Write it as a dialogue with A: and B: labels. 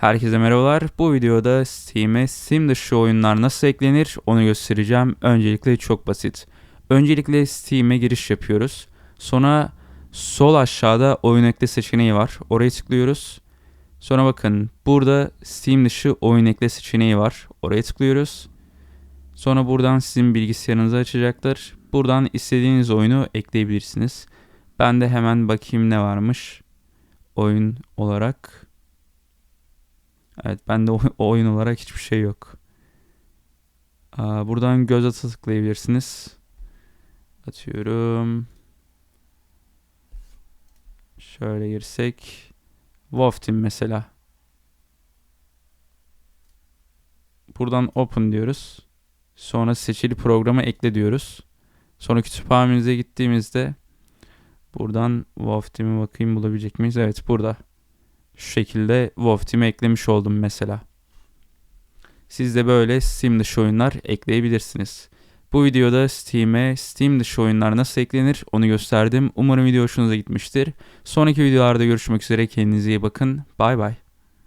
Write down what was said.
A: Herkese merhabalar. Bu videoda Steam'e Steam dışı oyunlar nasıl eklenir onu göstereceğim. Öncelikle çok basit. Öncelikle Steam'e giriş yapıyoruz. Sonra sol aşağıda oyun ekle seçeneği var. Oraya tıklıyoruz. Sonra bakın burada Steam dışı oyun ekle seçeneği var. Oraya tıklıyoruz. Sonra buradan sizin bilgisayarınızı açacaktır. Buradan istediğiniz oyunu ekleyebilirsiniz. Ben de hemen bakayım ne varmış. Oyun olarak. Evet bende oy- oyun olarak hiçbir şey yok. Buradan göz atı tıklayabilirsiniz. Atıyorum. Şöyle girsek. Team mesela. Buradan open diyoruz. Sonra seçili programı ekle diyoruz. Sonra kütüphanemize gittiğimizde buradan Team'e bakayım bulabilecek miyiz? Evet burada. Şu şekilde Wolf Team'e eklemiş oldum mesela. Siz de böyle Steam dışı oyunlar ekleyebilirsiniz. Bu videoda Steam'e Steam dışı oyunlar nasıl eklenir onu gösterdim. Umarım video hoşunuza gitmiştir. Sonraki videolarda görüşmek üzere. Kendinize iyi bakın. Bay bay.